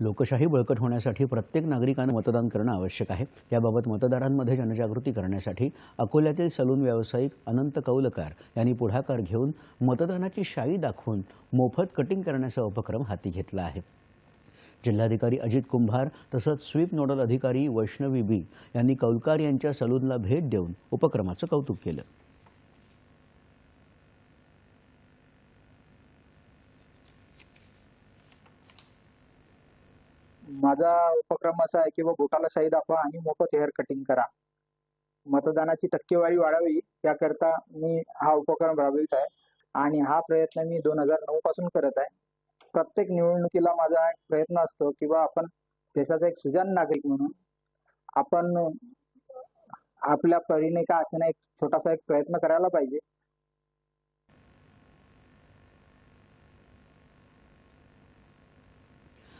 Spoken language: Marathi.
लोकशाही बळकट होण्यासाठी प्रत्येक नागरिकानं मतदान करणं आवश्यक आहे. याबाबत मतदारांमध्ये जनजागृती करण्यासाठी अकोल्यातील सलून व्यावसायिक अनंत कौलकार यांनी पुढाकार घेऊन मतदानाची शाई दाखवून मोफत कटिंग करण्याचा उपक्रम हाती घेतला आहे. जिल्हाधिकारी अजित कुंभार तसंच स्वीप नोडल अधिकारी वैष्णवी बी यांनी कौलकार यांच्या सलूनला भेट देऊन उपक्रमाचं कौतुक केलं. माझा उपक्रम असा आहे की बा बोटाला शाही दाखवा आणि मोफत हेअर कटिंग करा. मतदानाची टक्केवारी वाढावी याकरता मी हा उपक्रम राबवित आहे आणि हा प्रयत्न मी दोन हजार नऊ पासून करत आहे. प्रत्येक निवडणुकीला माझा एक प्रयत्न असतो किंवा आपण देशाचा एक सुजाण नागरिक म्हणून आपण आपल्या परीने का असे एक छोटासा एक प्रयत्न करायला पाहिजे.